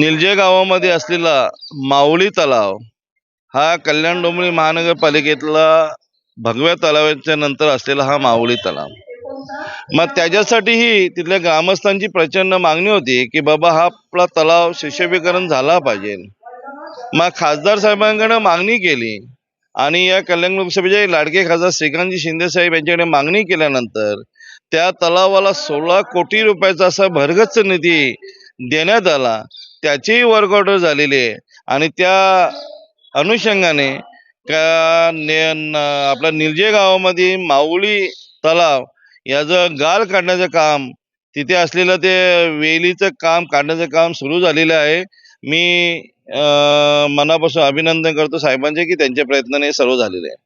निलजे गावामध्ये असलेला माऊली तलाव हा कल्याण डोंबरी महानगरपालिकेतला भगव्या तलावाच्या नंतर असलेला हा माऊली तलाव. मग त्याच्यासाठीही तिथल्या ग्रामस्थांची प्रचंड मागणी होती की बाबा हा आपला तलाव शिष्यभीकरण झाला पाहिजे. मग खासदार साहेबांकडे मागणी केली आणि या कल्याण लोकसभेचे लाडके खासदार श्रीकांतजी शिंदे साहेब यांच्याकडे मागणी केल्यानंतर त्या तलावाला सोळा कोटी रुपयाचा असा भरगच्च निधी देण्यात आला. त्याचीही वर्क ऑर्डर झालेली आहे. आणि त्या अनुषंगाने का ने आपल्या निर्जे गावामध्ये माऊली तलाव याचं गाळ काढण्याचं काम तिथे असलेलं ते वेलीचं काम काढण्याचं काम सुरू झालेलं आहे. मी मनापासून अभिनंदन करतो साहेबांचे की त्यांच्या प्रयत्नाने हे सर्व झालेले आहे.